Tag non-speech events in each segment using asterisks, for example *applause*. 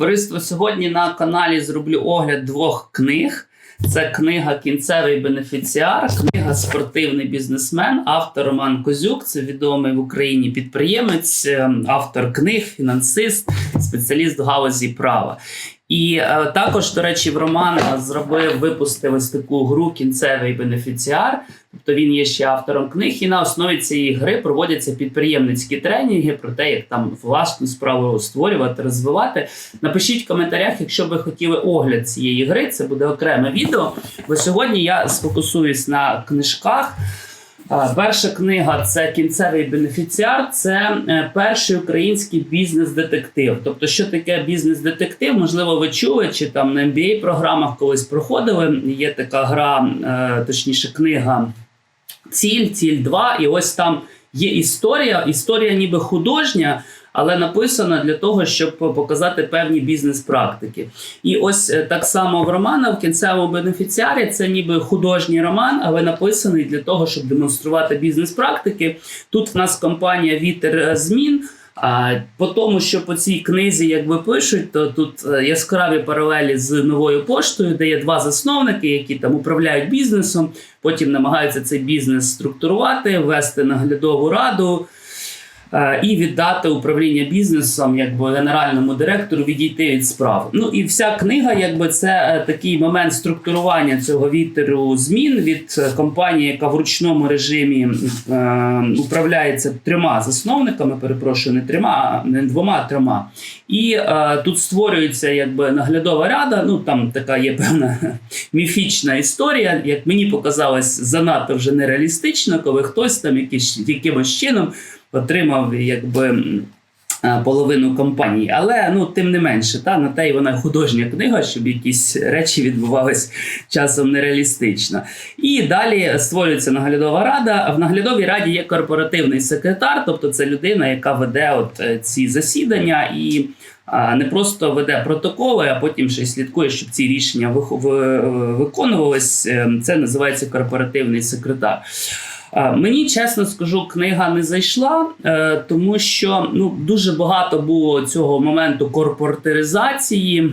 Товариство сьогодні на каналі зроблю огляд двох книг. Це книга Кінцевий бенефіціар, книга Спортивний бізнесмен, автор Роман Козюк. Це відомий в Україні підприємець, е, автор книг, фінансист, спеціаліст в галузі права. І е, також, до речі, в Романа зробив випустив ось таку гру Кінцевий бенефіціар. Тобто він є ще автором книг, і на основі цієї гри проводяться підприємницькі тренінги про те, як там власну справу створювати, розвивати. Напишіть в коментарях, якщо ви хотіли огляд цієї гри, це буде окреме відео. Бо сьогодні я сфокусуюсь на книжках. Перша книга це кінцевий бенефіціар. Це е, перший український бізнес-детектив. Тобто, що таке бізнес-детектив? Можливо, ви чули чи там на MBA програмах колись проходили. Є така гра, е, точніше, книга Ціль, ціль 2. І ось там є історія. Історія ніби художня, але написана для того, щоб показати певні бізнес-практики. І ось е, так само в Романа в кінцевому бенефіціарі це ніби художній роман, але написаний для того, щоб демонструвати бізнес-практики. Тут в нас компанія Вітер е, змін. А по тому, що по цій книзі, якби пишуть, то тут е, яскраві паралелі з новою поштою, де є два засновники, які там управляють бізнесом, потім намагаються цей бізнес структурувати, ввести наглядову раду. Е, І віддати управління бізнесом, якби генеральному директору відійти від справ. Ну і вся книга, якби це е, такий момент структурування цього вітеру змін від е, компанії, яка в ручному режимі е, управляється трьома засновниками. Перепрошую, не трьома, не двома, а трьома. І е, тут створюється якби наглядова рада. Ну там така є певна *laughs* міфічна історія. Як мені показалось, занадто вже нереалістично, коли хтось там якийсь якимось чином отримав якби. Е, Половину компанії, але ну тим не менше, та на те й вона художня книга, щоб якісь речі відбувались часом нереалістично. І далі створюється наглядова рада. В наглядовій раді є корпоративний секретар, тобто це людина, яка веде от е, ці засідання і не просто веде протоколи, а потім ще й слідкує, щоб ці рішення вих- виконувались. Е, Це називається корпоративний секретар. А, Мені чесно скажу, книга не зайшла, е, тому що ну дуже багато було цього моменту корпоратизації.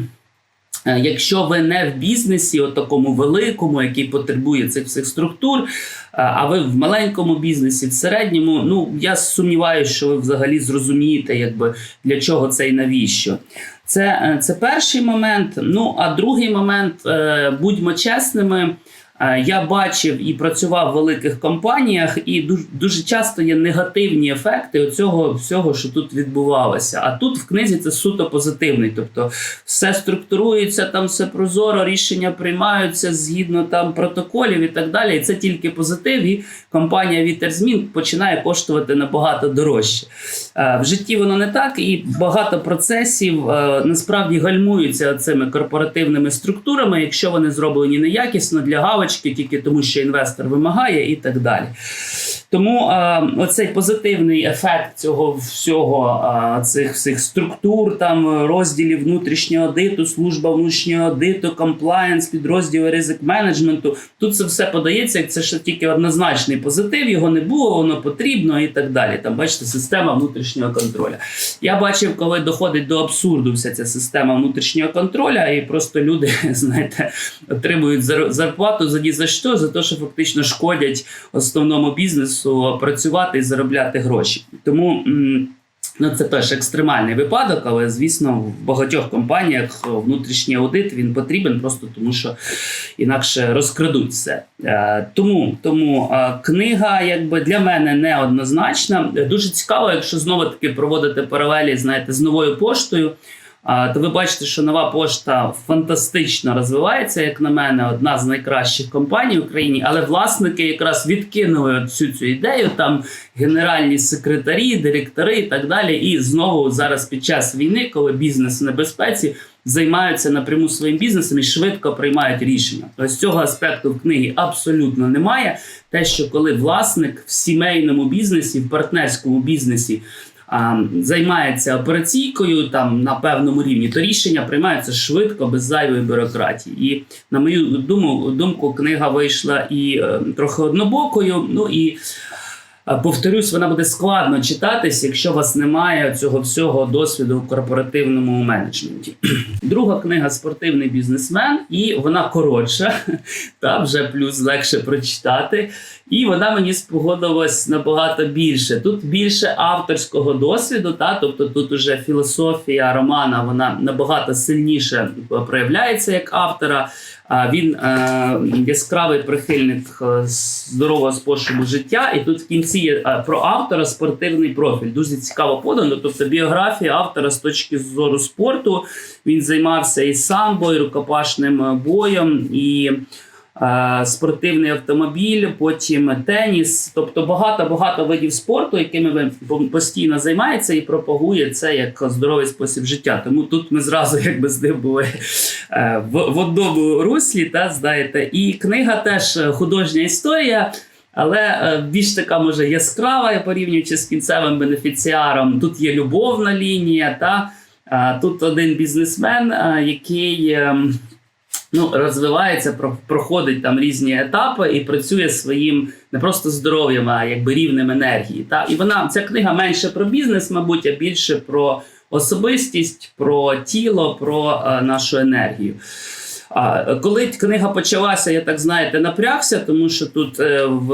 Е, Якщо ви не в бізнесі, от такому великому, який потребує цих всіх структур, е, а ви в маленькому бізнесі, в середньому, ну я сумніваюся, що ви взагалі зрозумієте, якби для чого це і навіщо. Це, е, це перший момент. Ну а другий момент, е, будьмо чесними. Е, Я бачив і працював в великих компаніях, і дуже, часто є негативні ефекти цього всього, що тут відбувалося. А тут в книзі це суто позитивний. Тобто все структурується, там все прозоро, рішення приймаються згідно там протоколів і так далі. І це тільки позитив. І компанія Вітер Змін починає коштувати набагато дорожче. Е, В житті воно не так, і багато процесів е, насправді гальмуються цими корпоративними структурами, якщо вони зроблені неякісно для галочки, тільки тому, що інвестор вимагає, і так далі. Тому е, оцей позитивний ефект цього всього, е, цих всіх структур, там розділів внутрішнього аудиту, служба внутрішнього аудиту, комплаєнс, підрозділи ризик менеджменту. Тут це все подається, як це ще тільки однозначний позитив, його не було, воно потрібно і так далі. Там бачите, система внутрішнього контролю. Я бачив, коли доходить до абсурду вся ця система внутрішнього контролю, і просто люди, *laughs* знаєте, отримують зар- зарплату за ні за що, за те, що фактично шкодять основному бізнесу працювати і заробляти гроші. Тому. Ну, це теж екстремальний випадок, але звісно, в багатьох компаніях внутрішній аудит він потрібен просто тому, що інакше розкрадуть все. Е, тому тому е, книга, якби для мене неоднозначна. Е, Дуже цікаво, якщо знову таки проводити паралелі, знаєте, з новою поштою. То ви бачите, що нова пошта фантастично розвивається, як на мене, одна з найкращих компаній в Україні. Але власники якраз відкинули всю цю ідею. Там генеральні секретарі, директори і так далі. І знову зараз під час війни, коли бізнес в небезпеці, займаються напряму своїм бізнесом і швидко приймають рішення. Ось цього аспекту в книгі абсолютно немає. Те, що коли власник в сімейному бізнесі, в партнерському бізнесі а, займається операційкою там на певному рівні, то рішення приймаються швидко, без зайвої бюрократії. І на мою думку, думку книга вийшла і е, трохи однобокою. Ну і Повторюсь, вона буде складно читатись, якщо у вас немає цього всього досвіду в корпоративному менеджменті. *clears throat* Друга книга Спортивний бізнесмен, і вона коротша, *laughs* та вже плюс легше прочитати. І вона мені спогодилась набагато більше. Тут більше авторського досвіду, та тобто тут уже філософія романа вона набагато сильніше проявляється як автора. А він е, яскравий прихильник е, здорового способу життя. І тут в кінці є е, про автора спортивний профіль. Дуже цікаво подано. Тобто біографія автора з точки зору спорту. Він займався і самбо, і рукопашним боєм, і спортивний автомобіль, потім теніс. Тобто багато-багато видів спорту, якими він постійно займається і пропагує це як здоровий спосіб життя. Тому тут ми зразу *laughs* якби з е, в, в одному руслі, та знаєте. І книга теж е, художня історія. Але е, більш така може яскрава, порівнюючи з кінцевим бенефіціаром. Тут є любовна лінія, та е, тут один бізнесмен, е, який ем, ну, розвивається, проходить там різні етапи і працює своїм не просто здоров'ям, а якби рівнем енергії. Та? І вона ця книга менше про бізнес, мабуть, а більше про особистість, про тіло, про е, нашу енергію. А коли книга почалася, я так знаєте, напрягся, тому що тут е, в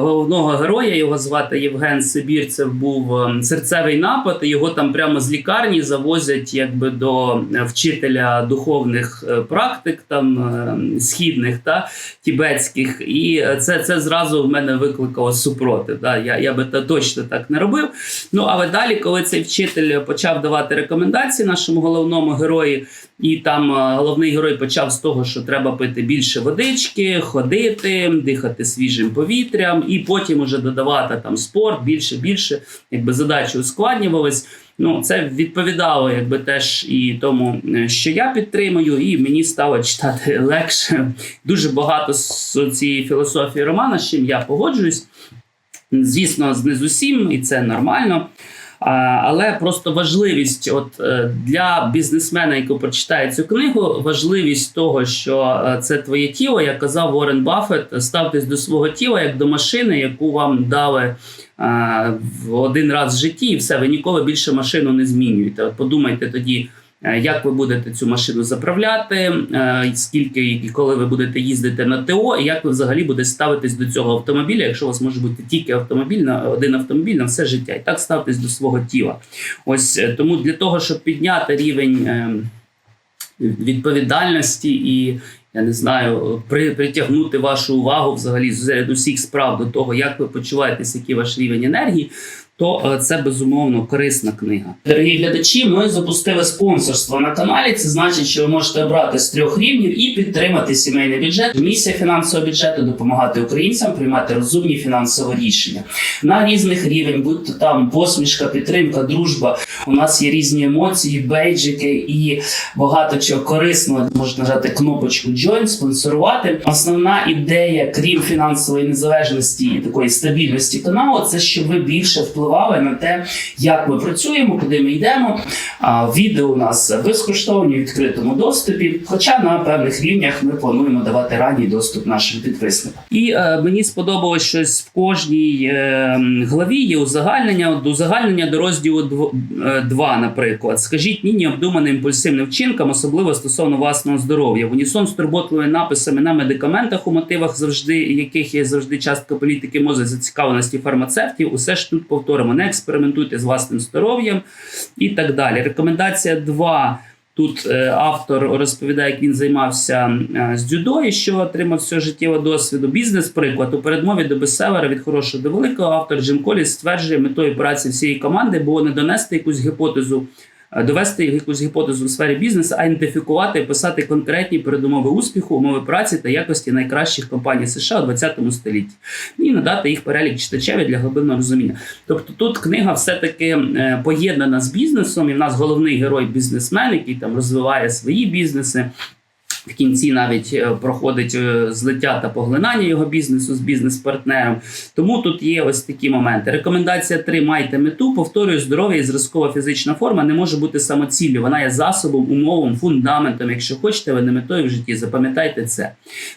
головного героя його звати Євген Сибірцев був е, серцевий напад, і його там прямо з лікарні завозять якби до е, вчителя духовних е, практик, там е, східних та тібетських. І це, це зразу в мене викликало супротив. Да? Я, я би та точно так не робив. Ну але далі, коли цей вчитель почав давати рекомендації нашому головному герої, і там головний герой почав того, що треба пити більше водички, ходити, дихати свіжим повітрям, і потім уже додавати там спорт більше, більше, якби задачі ускладнювались. Ну, це відповідало якби теж і тому, е, що я підтримую, і мені стало читати *laughs* легше. Дуже багато з цієї філософії романа, з чим я погоджуюсь. Звісно, не з усім, і це нормально. Але просто важливість, от е, для бізнесмена, який прочитає цю книгу, важливість того, що е, це твоє тіло, як казав Уоррен Баффет, ставтесь до свого тіла як до машини, яку вам дали е, в один раз в житті, і все, ви ніколи більше машину не змінюєте. От подумайте тоді. Е, Як ви будете цю машину заправляти, е, скільки і коли ви будете їздити на ТО, і як ви взагалі будете ставитись до цього автомобіля, якщо у вас може бути тільки автомобіль на один автомобіль на все життя, і так ставтесь до свого тіла. Ось е, тому для того, щоб підняти рівень відповідальності і я не знаю, при, притягнути вашу увагу взагалі серед усіх справ до того, як ви почуваєтесь, який ваш рівень енергії. То е, це безумовно корисна книга. Дорогі глядачі, ми запустили спонсорство на каналі. Це значить, що ви можете обрати з трьох рівнів і підтримати сімейний бюджет. Місія фінансового бюджету допомагати українцям приймати розумні фінансові рішення на різних рівень, будь то там посмішка, підтримка, дружба. У нас є різні емоції, бейджики і багато чого корисного. Можна нажати кнопочку Join, спонсорувати. Основна ідея, крім фінансової незалежності і такої стабільності каналу, це щоб ви більше впливали на те, як ми працюємо, куди ми йдемо. А, відео у нас безкоштовні в відкритому доступі. Хоча на певних рівнях ми плануємо давати ранній доступ нашим підписникам. І е, мені сподобалось щось в кожній е, главі. Є узагальнення. От узагальнення до розділу 2, наприклад. Скажіть ні необдуманим імпульсивним вчинкам, особливо стосовно власного здоров'я. В унісон з турботливими написами на медикаментах у мотивах, завжди яких є завжди частка політики мозок зацікавленості фармацевтів. Усе ж тут повторимо. Не експериментуйте з власним здоров'ям і так далі. Рекомендація 2. Тут е, автор розповідає, як він займався е, з дзюдо і що отримав все життєво досвіду. Бізнес-приклад у передмові до бестселера від хорошого до великого автор Джим Коліс стверджує, метою праці всієї команди було не донести якусь гіпотезу, довести якусь гіпотезу у сфері бізнесу, а ідентифікувати і писати конкретні передумови успіху, умови праці та якості найкращих компаній США у 20 столітті і надати їх перелік читачеві для глибинного розуміння. Тобто тут книга все-таки е, поєднана з бізнесом, і в нас головний герой бізнесмен, який там розвиває свої бізнеси. В кінці навіть е, проходить е, злиття та поглинання його бізнесу з бізнес-партнером. Тому тут є ось такі моменти. Рекомендація 3. Майте мету. Повторюю, здоров'я і зразкова фізична форма не може бути самоціллю. Вона є засобом, умовом, фундаментом. Якщо хочете, ви не метою в житті. Запам'ятайте це.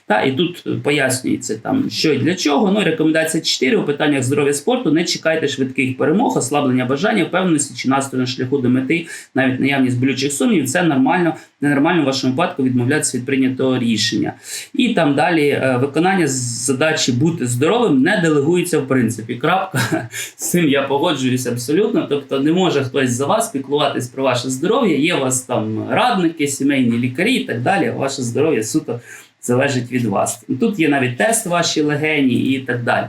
Та і тут е, пояснюється там, що і для чого. Ну, рекомендація 4. у питаннях здоров'я спорту. Не чекайте швидких перемог, ослаблення бажання, впевненості чи настрою на шляху до мети, навіть наявність болючих сумнівів. Це нормально, ненормально в вашому випадку відмовлятися від прийнятого рішення. І там далі е, виконання задачі бути здоровим не делегується в принципі. Крапка *laughs* з цим я погоджуюсь абсолютно. Тобто, не може хтось за вас піклуватись про ваше здоров'я. Є у вас там радники, сімейні лікарі і так далі. Ваше здоров'я суто. Залежить від вас. Тут є навіть тест ваші легені і так далі.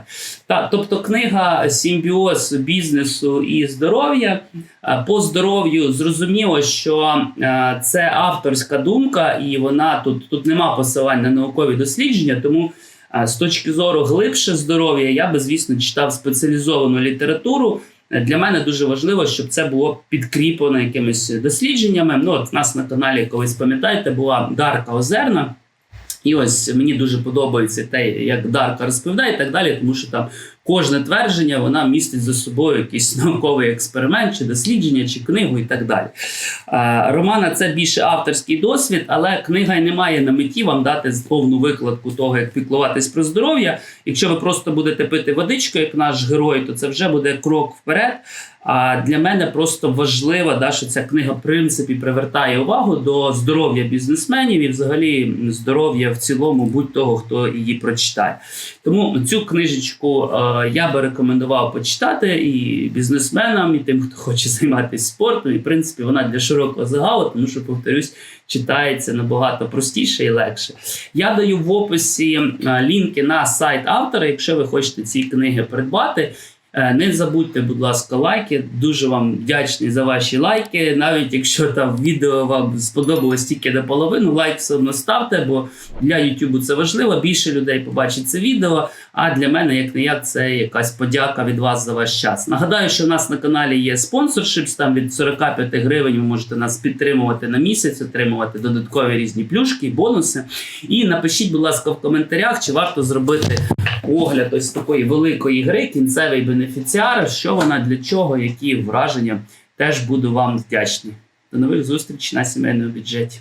Так, тобто книга Симбіоз бізнесу і здоров'я. Е, По здоров'ю зрозуміло, що е, це авторська думка, і вона тут, тут нема посилань на наукові дослідження, тому е, з точки зору глибше здоров'я я би, звісно, читав спеціалізовану літературу. Для мене дуже важливо, щоб це було підкріплено якимись дослідженнями. Ну, от в нас на каналі, колись пам'ятаєте, була Дарка Озерна. І ось мені дуже подобається те, як Дарка розповідає, і так далі, тому що там кожне твердження вона містить за собою якийсь науковий експеримент, чи дослідження, чи книгу, і так далі. Романа це більше авторський досвід, але книга й не має на меті вам дати повну викладку того, як піклуватись про здоров'я. Якщо ви просто будете пити водичку, як наш герой, то це вже буде крок вперед. А для мене просто важливо, да, що ця книга в принципі привертає увагу до здоров'я бізнесменів і взагалі здоров'я в цілому будь-того, хто її прочитає. Тому цю книжечку е, я би рекомендував почитати і бізнесменам, і тим, хто хоче займатися спортом. І в принципі вона для широкого загалу, тому що, повторюсь, читається набагато простіше і легше. Я даю в описі е, лінки на сайт автора, якщо ви хочете ці книги придбати. Е, Не забудьте, будь ласка, лайки. Дуже вам вдячний за ваші лайки. Навіть якщо там відео вам сподобалось тільки до половини, лайк все одно ставте, бо для YouTube це важливо. Більше людей побачить це відео. А для мене, як не як, це якась подяка від вас за ваш час. Нагадаю, що в нас на каналі є спонсоршипс. Там від 45 гривень ви можете нас підтримувати на місяць, отримувати додаткові різні плюшки, бонуси. І напишіть, будь ласка, в коментарях, чи варто зробити огляд ось такої великої гри, кінцевий бенефіціар, що вона для чого, які враження. Теж буду вам вдячний. До нових зустрічей на сімейному бюджеті.